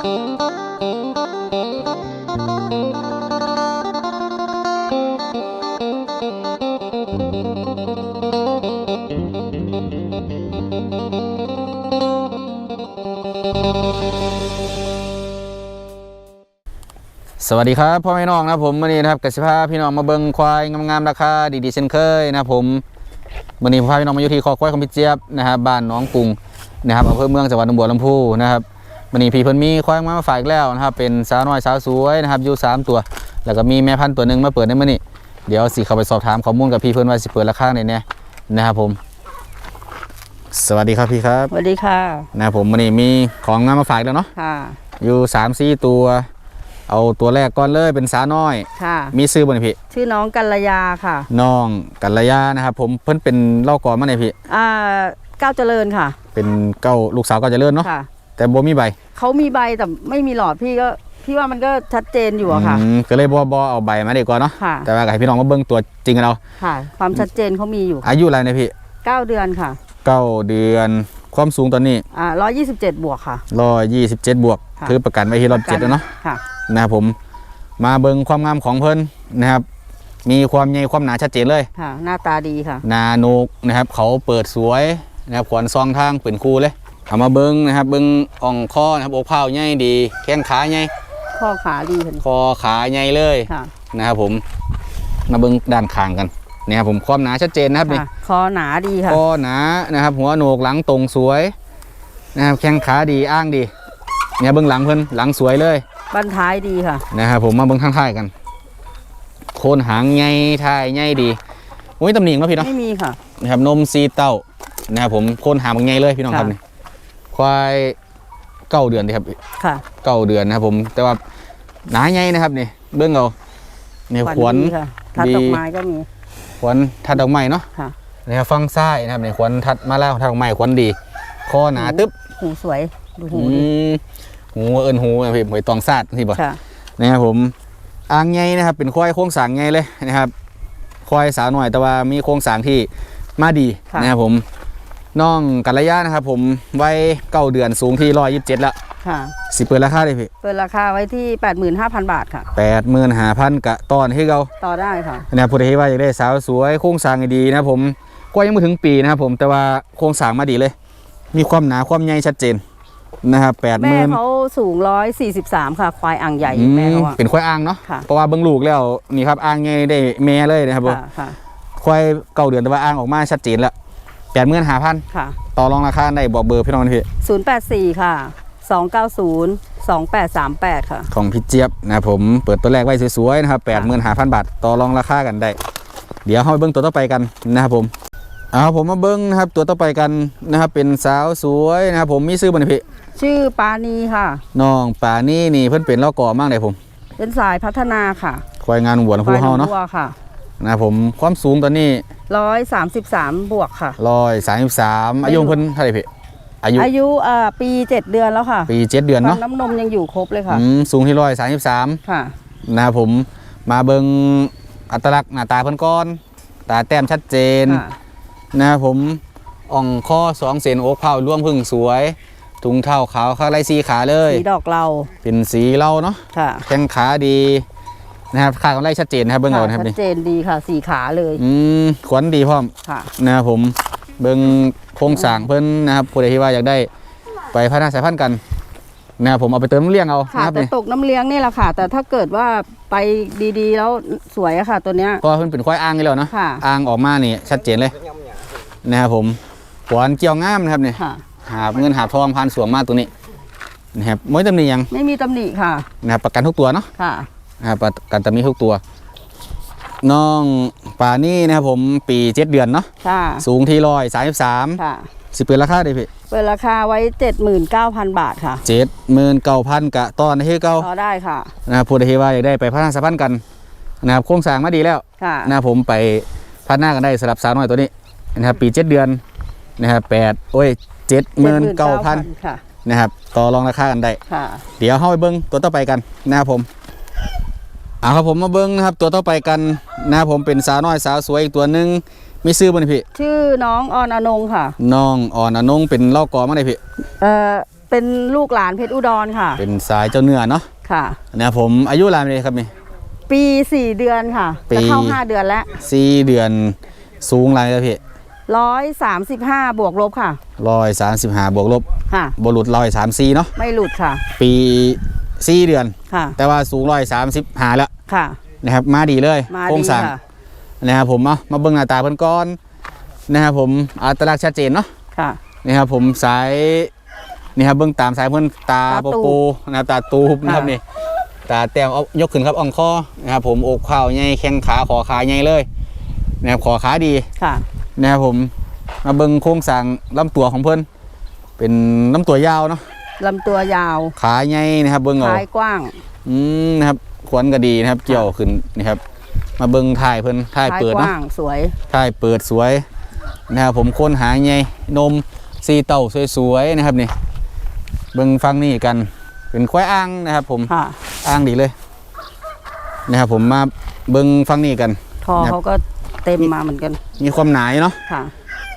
สวัสดีครับพ่อแม่น้องนะผมวันนี้นะครับกสิภาพี่น้องมาเบิงควายงามๆราคาดีๆเช่นเคยนะผมวันนี้พาพี่น้องมาอยู่ที่คอควายของพี่เจี๊ยบนะครับบ้านน้องกรุงนะครับอำเภอเมืองจังหวัดหนองบัวลำพูนะครับ วันนี้พี่เพิ่นมีควายมาฝากอีกแล้วนะครับ เป็นสาวน้อยสาวสวยนะครับอยู่สามตัว แล้วก็มีแม่พันธุ์ตัวหนึ่งมาเปิดในมื้อนี้เดี๋ยวสิเข้าไปสอบถามข้อมูลกับพี่เพิ่นว่าสิเปิดราคาไหนเนี่ยนะครับผม สวัสดีครับพี่ครับสวัสดีค่ะนะครับผมวันนี้มีของงามมาฝากแล้วเนาะค่ะอยู่สามสี่ตัว เอาตัวแรกก่อนเลยเป็นสาวน้อย ค่ะ มีซื้อบนพี่ชื่อน้องกัลยาค่ะ น้องกัลยานะครับผมเพิ่นเป็นเล่าก่อนมาในยพี่อ่าก้าวเจริญค่ะ เป็นเก้าลูกสาวก็เจะเลื่อนเนาะค่ะ แต่บ่มีใบเขามีใบแต่ไม่มีหลอดพี่ก็พี่ว่ามันก็ชัดเจนอยู่อะค่ะ อืมก็เลยบ่บ่เอาใบมาดีกว่าเนาะค่ะ แต่ว่าก็ให้พี่น้องมาเบิ่งตัวจริงกันเอาค่ะ ความชัดเจนเขามีอยู่อายุอะไรนะพี่เก้าเดือนค่ะเก้าเดือนความสูงตอนนี้อ่าร้อยยี่สิบเจ็ดบวกค่ะ ร้อยยี่สิบเจ็ดบวกค่ะคือประกันไว้ที่ร้อยเจ็ดแล้วเนาะ ค่ะ นะครับผมมาเบิ่งความงามของเพิ่นนะครับ มีความใหญ่ความหนาชัดเจนเลยค่ะ หน้าตาดีค่ะนาโนกนะครับ เขาเปิดสวยนะครับขวานซองทางเป็นคู่เลย เอามาเบิ้งนะครับ เบิ้งอ่องคอนะครับอกเผาใหญ่ดี แข้งขาใหญ่ข้อขาดีค่ะคอขาใหญ่เลยค่ะนะครับผม มาเบิ้งด้านข้างกันนะครับผมความหนาชัดเจนนะครับนี่ค่ะคอหนาดีค่ะ คอหนานะครับ หัวโหนกหลังตรงสวยนะครับแข้งขาดีอ้างดีเนี่ยเบิ้งหลังเพิ่นหลังสวยเลย บันท้ายดีค่ะ นะครับผมมาเบิ้งข้างท้ายกัน โคนหางใหญ่ท้ายใหญ่ดีโอ้ยตำหนิงเนาะพี่เนาะไม่มีค่ะนะครับนมซีเต้านะครับผมโคนหางมันไงเลยพี่น้องครับค่ะ นี่ ควายเก้าเดือนดีครับค่ะ เก้าเดือนนะครับผมแต่ว่าหนาไงนะครับนี่เบื้องเอาเนี่ยขวัญดีค่ะทัดดีดอกไม้ก็มีขวัญทัดดอกไม้เนาะค่ะนะครับฟังซ้ายนะครับเนี่ยขวัญทัดมาแล้วทัดดอกไม้ขวัญดีคอหนาตึ๊บหูสวยดูหูอืดิมหูเอินหูนะพี่หวยตองซาดที่บอกค่ะนะครับผมอ่างไงนะครับ เป็นควายโค้งสร้างไงเลยนะครับควายสาวหน่อยแต่ว่ามีโค้งสร้างที่มาดีค่ะนะครับผม น้องกัลยานะครับผมวัยเก้าเดือนสูงที่ร้อยยี่สิบเจ็ดละค่ะ สิเปิดราคาเลยพี่เปิดราคาไว้ที่ 85,000 บาทค่ะ แปดหมื่นห้าพันกะตอนให้เราต่อได้ค่ะนะครับผู้ใดที่ว่าอยากได้สาวสวยโค้งสร้างดีนะครับผมก็ยังไม่ถึงปีนะครับผมแต่ว่าโค้งสร้างมาดีเลย มีความหนาความใหญ่ชัดเจนนะครับแปดหแม่มื่นเขาสูง 143 ค่ะ ควายอ่างใหญ่แม่เขาอะ เป็นควายอ่างเนาะค่ะ เพราะว่าเบิ้งลูกแล้วนี่ครับอ่างไงได้แม่เลยนะครับผมค่ะค่ะควายเก่าเดือนแต่ว่าอ่างออกมาชัดเจนแล้ว แปดหมื่นห้าพันค่ะ ต่อรองราคาได้บอกเบอร์พี่น้องนะพี่084 ค่ะ 290 2838 ค่ะ ของพี่เจี๊ยบนะครับผมเปิดตัวแรกไว้สวยๆนะครับแปดหมื่นห้าพันบาทต่อรองราคากันได้ เดี๋ยวเราไปเบิ้งตัวต่อไปกันนะครับผมเอาผมมาเบิ้งนะครับตัวต่อไปกันนะครับเป็นสาวสวยนะครับผมมีซื้อบนพี่ชื่อปานีค่ะ น้องป่านี่นี่เพิ่นเป็นเล่าก่อมากเลยผมเป็นสายพัฒนาค่ะควายงานหัวลำพูเฮาเนาะควายหวัวค่ะ นะครับผมความสูงตอนนี้ 133บวกค่ะ ร้อยสามสิบสามอายุเพิ่นเท่าไหร่พี่อายุอายุเอ่อปี7เดือนแล้วค่ะปีเจ็ดเดือนฟัเนาะนน้ำนมยังอยู่ครบเลยค่ะอืมสูงที่ร้อยสามสิบสามค่ะนะครับผมมาเบิงอัตลักษณ์หน้าตาเพิ่นก้อน ตาแต้มชัดเจนค่ะนะครับผมอ่องข้อสองเซนอกเผาร่วมพึ่งสวย ถุงเท้าขาวข้างไรสีขาเลย สีดอกเราเป็นสีเหล่าเนาะค่ะ แข้งขาดี นะครับขากำไรชัดเจนนะครับเบิ้งเอานะครับชันี่ดเจนดีค่ะสีขาเลยอืมขวัญดีพร้อมค่ะ นะครับผมเบิงโครงสร้างเพิ่นนะครับผู้ใดที่ว่าอยากได้ไปพัฒนาสายพันธุ์กันนะครับผมเอาไปเติมน้ำเลี้ยงเอาค่ะนะครับแต่นี่ตกน้ำเลี้ยงนี่แหละค่ะ แต่ถ้าเกิดว่าไปดีๆ แล้วสวยอะค่ะ ตัวเนี้ยก็เพิ่นเป็นควายอ่างนี่แล้วเนาะค่ะอ่างออกมานี่ชัดเจนเลยนะครับผมขวานเกี่ยวง่ามนะครับนี่ค่ะ หาบเงินหาบทองพันสวงมาตัวนี้นะครับไม่ตำหนิหยังไม่มีตำหนิค่ะนะครับประกันทุกตัวเนาะ ค่ะ นะครับประกันตำหนิทุกตัว น้องป่านี่นะครับผมปีเจ็ดเดือนเนาะค่ะสูงที่ร้อยสามสิบสามค่ะสิบเปิดราคาได้พี่เปิดราคาไว้79,000บาทค่ะเจ็ดหมื่นเก้าพันกะตอนให้เก้าต่อได้ค่ะนะครับผู้ใดที่ว่าอยากได้ไปพัฒนาสายพันธุ์กันนะครับโครงสร้างมาดีแล้วค่ะนะครับผมไปพัฒนากันได้สำหรับสาวน้อยตัวนี้นะครับปีเจ็ดเดือนนะครับแปดโอ้ยเจ็ดหมื่นเก้าพัน79,000ค่ะนะครับต่อรองราคากันได้ค่ะเดี๋ยวเข้าไปเบิ้งตัวต่อไปกันนะครับผม เอาครับผมมาเบิ้งนะครับ ตัวต่อไปกันนะครับผมเป็นสาวน้อยสาวสวยอีกตัวหนึ่งมีซื้อบนพี่ชื่อน้องออนอนงค่ะ น้องอ่อนอนงเป็นเล่ากอมาได้พี่เอ่อเป็นลูกหลานเพชรอุดรค่ะ เป็นสายเจ้าเนื้อเนาะค่ะนะครับผมอายุรายเลยครับนี่ ปี4เดือนค่ะปี จะเข้า5เดือนแล้วสี่เดือนสูงรายเลยพี่ร้อยสามสิบห้าบวกลบค่ะร้อยสามสิบห้าบวกลบค่ะบหลุดร้อยสามสี่เนาะไม่หลุดค่ะ ปี สี่เดือน ค่ะ แต่ว่าสูงร้อยสามสิบห้าแล้วค่ะ นะครับ มาดีเลยมาโครดีงสร้างค่ะ นะครับผมเอามาเบิ่งหน้าตาเพิ่นก่อนนะครับผมอัตลักษณ์ชัดเจนเนาะค่ะ นี่ครับผมสายนี่ครับเบื้องตามสายเพื่อนตาตาโปตูบโปนะครับตาตูบนะครับค่ะ นี่ตาแต้มเอายกขึ้นครับอ่องคอนะครับผมอกข้าวใหญ่แข้งขาขอขาใหญ่เลยนะครับขอขาดี ค่ะ นะครับผมมาเบิ่งโครงสร้างลำตัวของเพิ่นเป็นลำตัวยาวเนาะ ลำตัวยาวขาใหญ่นะครับเบิ่งเอาท้ายกว้าง อืมนะครับขวนก็ดีนะครับ เกี่ยวขึ้นนี่ครับ มาเบิ่งถ่ายเพิ่นถ่ายท้ายเปิดกเนาะว้างสวยถ่ายเปิดสวยนะครับผมค้นหาใหญ่นมสีเต่าสวยๆนะครับนี่เบิ่งฟังนี่กัน เป็นควายอ่างนะครับ ผมค่ะอ่างดีเลย นะครับผมมาเบิ่งฟังนี่กันทอครับเขาก็เต็มมาเหมือนกัน มีความหนาอยู่เนาะค่ะ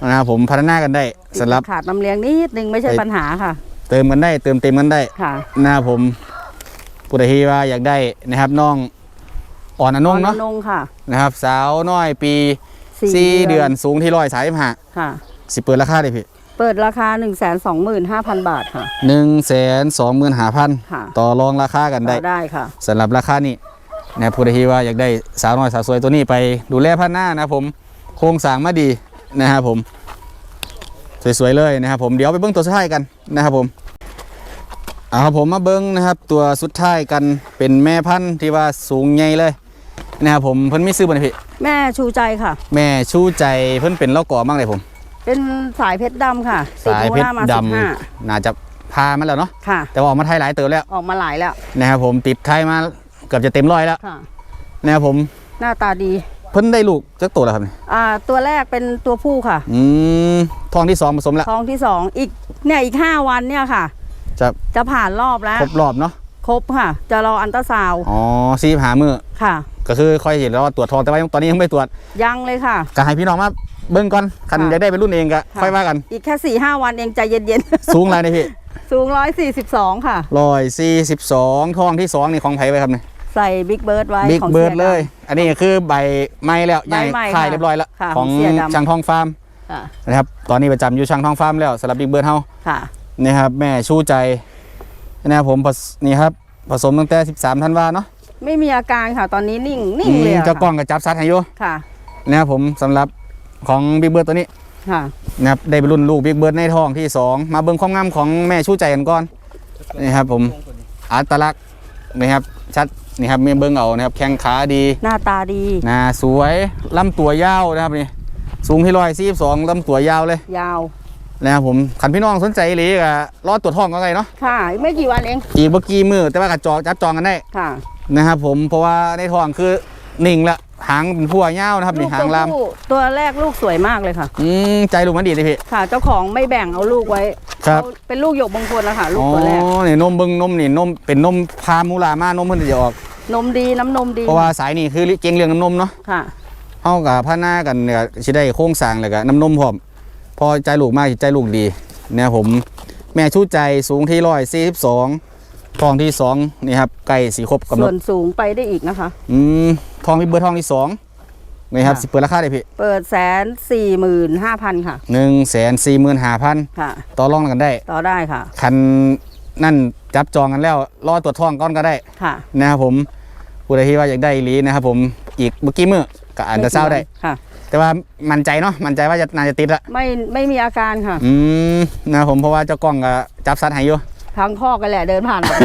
นะครับผมพัฒนากันได้สำหรับขาดน้ำเลี้ยงนิดนึงไม่ใช่ไปปัญหาค่ะ เติมกันได้ เติมเต็มกันได้ค่ะนะครับผมผู้ใดที่ว่าอยากได้นะครับน้องอ่อนอนงเนาะนงค่ะนะครับ สาวน้อยปีสี่เดือนสูงที่ร้อยสามสิบห้าค่ะสิเปิดราคาได้พี่เปิดราคา 1 2 5 0 0 0 บาทค่ะหนึ่งแสนสองหมื่นห้าพันค่ะต่อรองราคากันได้ต่อได้ค่ะสำหรับราคานี้นะครับผู้ใดที่ว่าอยากได้สาวน้อยสาวสวยตัวนี้ไปดูแลพันหน้านะครับผมโครงสร้างมาดีนะครับผม สวยๆเลยนะครับผมเดี๋ยวไปเบิ้งตัวสุดท้ายกันนะครับผม เอาครับผมมาเบิ้งนะครับ ตัวสุดท้ายกันเป็นแม่พันธุ์ที่ว่าสูงใหญ่เลยนะครับผมเพิ่นมีซื้อบ่นี่พี่แม่ชูใจค่ะ แม่ชูใจเพิ่นเป็นเล่าก่อมากเลยผม เป็นสายเพชรดำค่ะติสายเพชรโมล่มาด15ำน่าจะพามาแล้วเนาะค่ะ แต่ว่าออกมาไทยหลายเติบแล้วออกมาหลายแล้วนะครับผมติดไทยมาเกือบจะเต็มร้อยแล้วค่ะนะครับผมหน้าตาดี เพิ่นได้ลูกจักตัวแล้วครับนี่อ่า ตัวแรกเป็นตัวผู้ค่ะ อืมทองที่สองผสมแล้วท้องที่สองอีกเนี่ยอีก5วันเนี่ยค่ะ จะจะผ่านรอบแล้ว ครบรอบเนาะครบค่ะ จะรออันตราซาวด์อ๋อซีหามือค่ะ ก็คือค่อยเห็นแล้วว่าตรวจทองแต่ว่ายังตอนนี้ยังไม่ตรวจยังเลยค่ะ ก็ให้พี่น้องมาเบิ่งก่อนคันค่ะอยากได้เป็นรุ่นเองก็ค่ะ ค่อยว่ากัน อีกแค่4ี่ห้าวันเองใจเย็นสูงอะไรนี่พี่ๆ สูง142ค่ะ ร้อยสี่สิบสองทองที่สองนี่ของไผไปครับเนี่ยใส่บิ๊กเบิร์ดไว้บิ๊กของเบิร์ดสีเลยอันนี้คือใบไม้แล้วใหญ่ใบไม้ค่ายค่ะเรียบร้อยแล้วค่ะของของเสียดำ ช่างทองฟาร์มค่ะนะครับตอนนี้ประจำอยู่ช่างทองฟาร์มแล้วสำหรับบิ๊กเบิร์ดเฮา ค่ะ นี่ครับแม่ชูใจนะครับผมผสนี่ครับผสมตั้งแต่ 13ธันวาเนาะไม่มีอาการค่ะตอนนี้นิ่งนิ่งเลยอืมอะเจ้ากล้ค่ะองกับจับซัดให้อยู่ค่ะนะครับผมสำหรับของบิ๊กเบิร์ดตัวนี้ค่ะนะครับได้ไปรุ่นลูกบิ๊กเบิร์ดในท้องที่ 2 มาเบิ่งความงามของแม่ชูใจกันก่อนนี่ครับผมอัตลักษณ์นะครับชัดนี่ครับมีเบิ่งเอานะครับแข้งขาดี หน้าตาดีหน้าสวยลำตัวยาวนะครับนี่สูงที่ร้อยสี่สองลำตัวยาวเลย ยาว นะครับผมขันพี่น้องสนใจอีหลีก็รอตรวจท้องก็ไงเนาะค่ะไม่กี่วันเองอีกเมื่อกี้มือแต่ว่ากัจอจับจองกันได้ค่ะนะครับผมเพราะว่าในท้องคือนิ่งละหางเป็นพัวยาวนะครับลูนี่กหาตังวลามผู้ตัวแรกลูกสวยมากเลยค่ะ อืมใจลูกมันดีเลยพี่ค่ะ เจ้าของไม่แบ่งเอาลูกไว้ครับเอาเป็นลูกหยกบางคนนะคะลูกอ๋อตัวแรกนี่นมเบิ้งนมนี่นมเป็นนมพามูลามานมเพิ่นจะออกนมดีน้ำนมดีเพราะว่าสายนี่คือเก่งเรื่องน้ำนมเนาะค่ะเฮากับพัฒนากันเนี่ยสิได้โครงสร้างแล้วก็น้ำนมพร้อม พอใจลูกมากใจลูกดีเนี่ยผมแม่ชูใจสูงที่ร้อยสี่สิบสองทองที่สองนี่ครับไก่สีครบกำหนส่วดนสูงไปได้อีกนะคะ อืมทองพี่เบอร์ทองที่สองนี่ครับค่ะสิเปิดราคาได้พี่เปิดแสนสี่หมื่นห้าพันค่ะหนึ่งแสนสี่หมื่นห้าพันค่ะ ต่อรองกันได้ ต่อได้ค่ะ คันนั่นจับจองกันแล้วรอตรวจท้องก่อนก็ได้ค่ะนะครับผมผู้ใดที่ว่าอยากได้อีหลีนะครับผมอีกเมื่อกี้มือก็อ่านจะเศร้าได้ค่ะ แต่ว่ามั่นใจเนาะมั่นใจว่าจะน่าจะติดละไม่ไม่มีอาการค่ะ อืมนะครับผมเพราะว่าเจ้ากล้องก็จับซัดให้อยู่ทั้งข้อกันแหละเดินผ่านมา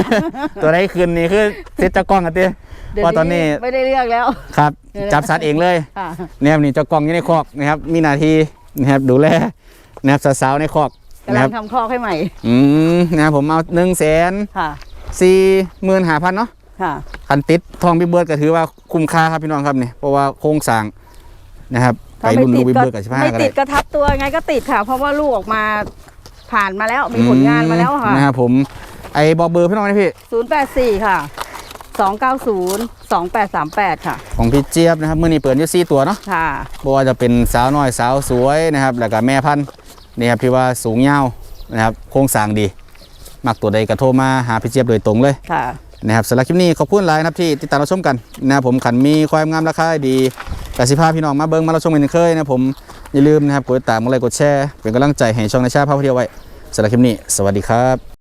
ตัวได้คืนนี้คือติดเจ้ากล้องกันติเดี๋ยวว่าตอนนี้ไม่ได้เรียกแล้วครับเออจับซัดเองเลยค่ะเนี่ยครับนี่เจ้ากล้องอยู่ในคอกนะครับ มีหน้าที่นะครับดูแลนะครับสาวๆในคอกกำนะลัคงรับทำข้อให้ใหม่ อืมนะครับผมเอาหนึ่งแสนค่ะสี่หมื่นห้าพันเนาะค่ะคันติดทองบิ๊กเบิร์ดก็ถือว่าคุ้มค่าครับพี่น้องครับนี่เพราะว่าโครงสร้าง นะครับไปถ้ารุ่นลูกบิ๊กก็เบิร์ดกับสิบห้าไม่ก็ติได้ดก็ทับตัวไงก็ติดค่ะ เพราะว่าลูกออกมาผ่านมาแล้วมีผลงานมาแล้วค่ะนะครับผมไอ้บอกเบอร์พี่น้องนะพี่084ค่ะ290 2838ค่ะ ของพี่เจี๊ยบนะครับมื่อนี้เปิดอยู่สี่ตัวเนาะค่ะบ่ว่าจะเป็นสาวน้อยสาวสวยนะครับ แล้วก็แม่พันธุ์นี่ครับที่ว่าสูงยาวนะครับโครงสร้างดี มักตัวใดก็โทรมาหาพี่เจี๊ยบโดยตรงเลยค่ะ นะครับสำหรับคลิปนี้ขอบคุณหลายนะครับที่ติดตามรับชมกันนะครับผมขันมีความงามราคาดีกสิภาพี่น้องมาเบิ้งมารับชมกันเคยนะผมอย่าลืมนะครับกดติดตามกดไลค์กดแชร์เป็นกำลังใจให้ช่องในชาพาพเที่ยวไว้สำหรับคลิปนี้ สวัสดีครับ